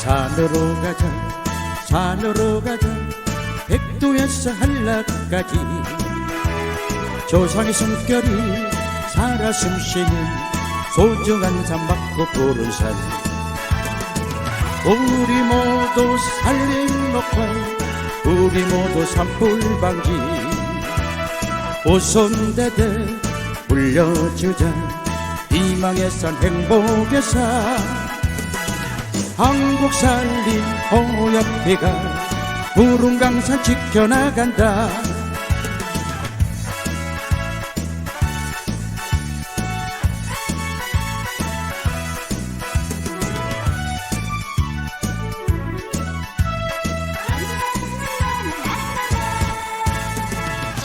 산으로 가자 산으로 가자. 백두에서 한라까지. 조상의 숨결이 살아 숨쉬는 소중한 산막고 푸른 산 우리 모두 살림 녹화 우리 모두 산불방지. 오손대대 불려주자. 희망의 산 행복의 산 한국 살림 홍역비가 푸른 강산 지켜나간다.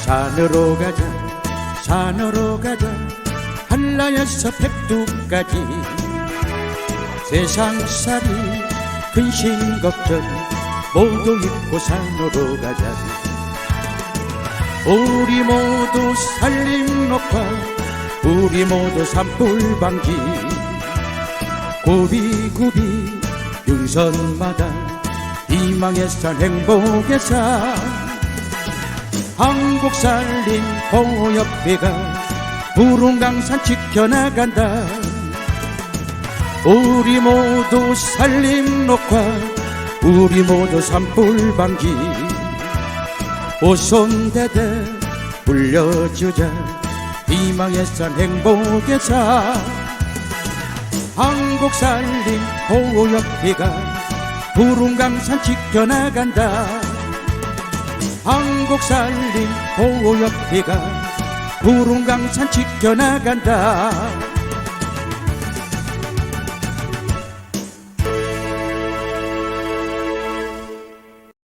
산으로 가자 산으로 가자 한라에서 백두까지. 세상살이 근심 걱정 모두 잊고 산으로 가자. 우리 모두 살림 녹화 우리 모두 산불 방지 구비구비 윤선마다 희망의 산 행복의 산 한국 살림 홍역비가 푸른 강산 지켜나간다 우리 모두 살림 녹화 우리 모두 산불방지 오손대대 불려주자 희망의 산 행복의 산 한국 살림 홍역비가 푸른 강산 지켜나간다. 한국 살림 보호협회가 푸른 강산 지켜나간다